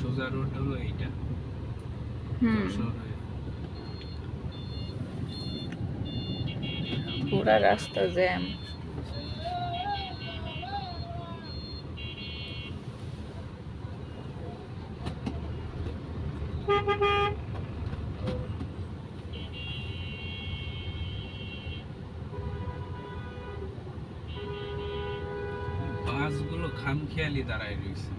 সোজা রোড হলো এইটা। পুরা রাস্তা জ্যাম বাসগুলো খামখেয়ালি দাঁড়ায় রয়েছে।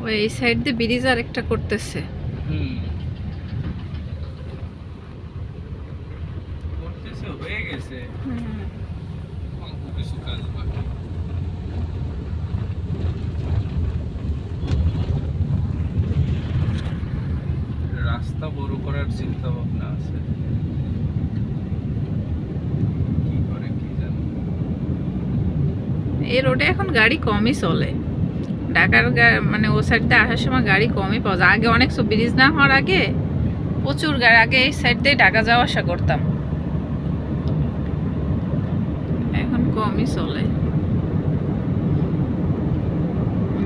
ওই এই সাইড দিয়ে ব্রিজ আর একটা করতেছে। হুম। করতেছে হয়ে গেছে। রাস্তা বড় করার চিন্তা ভাবনা আছে এই রোডে এখন গাড়ি কমই চলে। ঢাকার মানে ও সাইড দিয়ে আসার সময় গাড়ি কমই পাওয়া যায়। আগে অনেক সব ব্রিজ না হওয়ার আগে প্রচুর গাড়ি আগে এই সাইড দিয়ে ঢাকা যাওয়া আসা করতাম এখন কমই চলে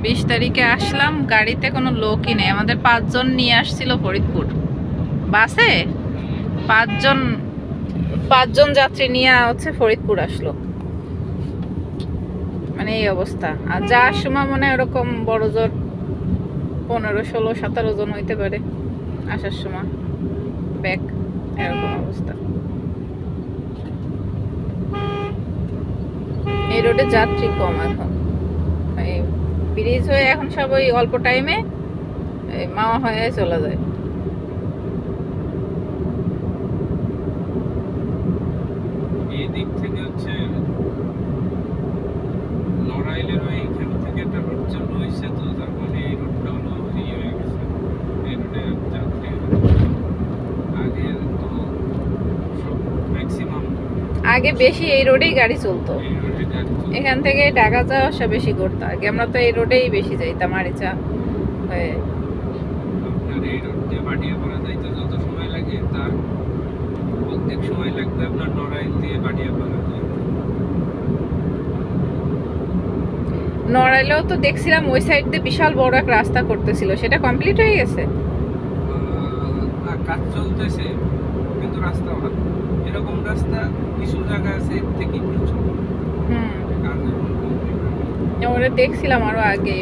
বিশ তারিখে আসলাম, গাড়িতে কোনো লোকই নেই। আমাদের পাঁচজন নিয়ে আসছিল ফরিদপুর। বাসে? পাঁচজন পাঁচজন যাত্রী নিয়ে হচ্ছে ফরিদপুর আসলো। মানে এই অবস্থা। আর যাওয়ার সময় মনে ওরকম বড় জোর, পনেরো, ষোলো, সতেরো জন হইতে পারে আসার সময়। ব্যাগ এরকম অবস্থা। রোডে যাত্রী কম এখন। এই ব্রিজ হয়ে এখন সব ওই অল্প টাইমে মামা হয়ে চলে যায়। দিক থেকে হচ্ছে লড়াইলের ওই এখান থেকে একটা রোড চালু হয়েছে তো তার মানে এই রোডটা হলো ইয়ে হয়ে গেছে এই রোডে যাত্রী আগে তো সব ম্যাক্সিমাম আগে বেশি এই রোডেই গাড়ি চলতো। এখান থেকে ঢাকা যাওয়া আসা বেশি করতো আগে আমরা তো এই রোডেই বেশি যাইতাম আরিচা হয়ে। নড়াইলেও তো দেখছিলাম ওই সাইড দিয়ে বিশাল বড় এক রাস্তা করতেছিল সেটা কমপ্লিট হয়ে গেছে? কাজ চলতেছে কিন্তু রাস্তা এরকম রাস্তা কিছু জায়গা আছে এর থেকে একটু ওরা দেখছিলাম আরও আগে।